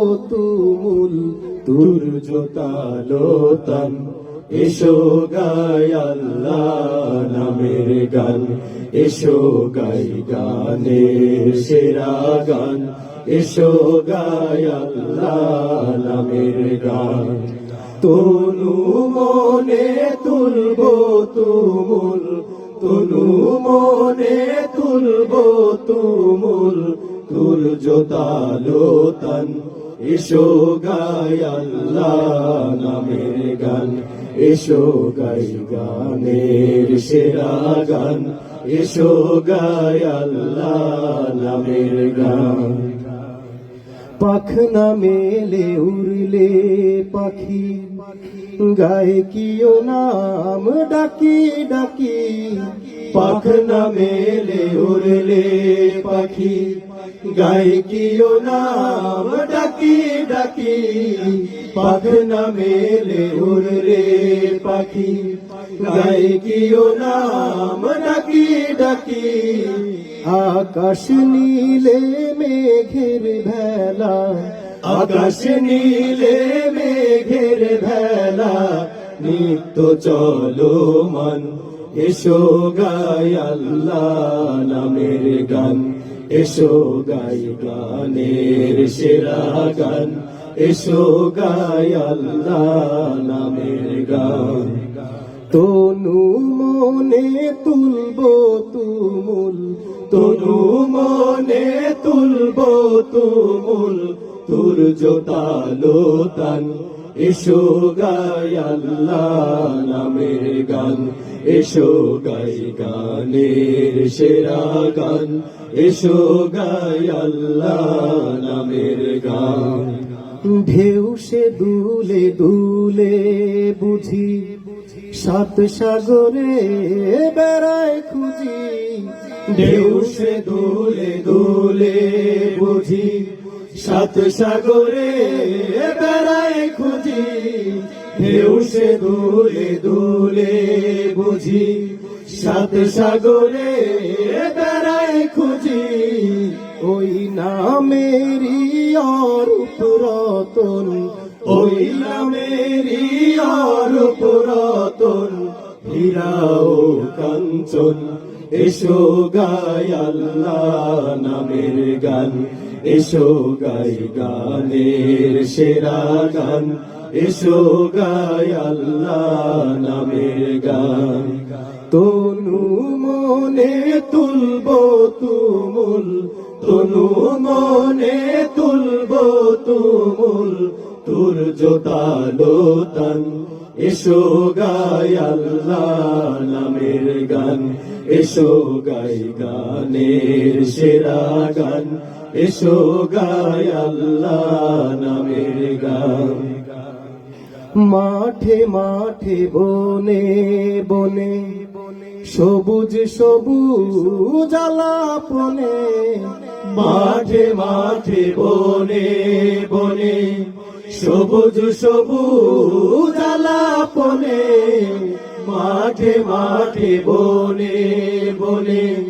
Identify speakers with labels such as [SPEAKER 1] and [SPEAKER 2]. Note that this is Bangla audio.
[SPEAKER 1] তুমুল তুর জোতালো তান এসো গায় আল্লাহ নামের গান। এসো গাই গানের সেরা গান। এসো গায় আল্লাহ নামের গান। তনু মনে তুলব তুমুল, তনু মনে তুলব তুমুল তুল জোতালো তান এসো গাই আল্লাহ নামের গান, এসো গাই গানের সেরা গান, এসো গাই আল্লাহ নামের গান। পাখনা মেলে উড়লে পাখি, গায়ে কিও নাম ডাকি ডাকি পাখনা মেলে উড়লে পাখি গায়ে কিও নাম ডাকি ডাকি, পাখনা মেলে উড়লে পাখি। গায়ে কিও নাম ডাকি ডাকি, আকাশ নীলে মেঘের ভেলা, আকাশ নীলে মেঘের ভেলা, নিত্য চলো মান, এসো গাই আল্লাহ নামের গান। এসো গাই গানের সেরা গান, এসো গাই আল্লাহ নামের গান। তনু মনে তুলব তুমুল, তনু মনে তুলব তুমুল তুর জোতালো তান। এসো গাই আল্লাহ নামের গান। এসো গাই গানের সেরা গান। এসো গাই আল্লাহ নামের গান। ঢেউ সে দুলে দুলে বুঝি, সাত সাগরে বেড়ায় খুঁজি। ঢেউ সে দুলে দুলে বুঝি, সাত সাগরে বেড়ায় ঢেউ সে দুলে দুলে বুঝি সাত সাগরে বেড়ায় খুঁজি। ওই নামেরই অরূপ রতন, ওই নামেরই অরূপ রতন। হীরা ও কাঞ্চন, এসো গাই আল্লাহ নামের গান, এসো গাই গানের সেরা গান। এসো গাই আল্লাহ নামের গান। তনু মনে তুলব তুমুল, তনু মনে তুলবো তুমুল তুর জোতালো তান এসো গাই আল্লাহ নামের গান, এসো গাই গানের সেরা গান। এসো গাই আল্লাহ নামের গান। মাঠে মাঠে, বনে বনে, সবুজ সবুজ আলাপনে, মাঠে মাঠে, বনে বনে, সবুজ সবুজ আলাপনে, মাঠে মাঠে, বনে বনে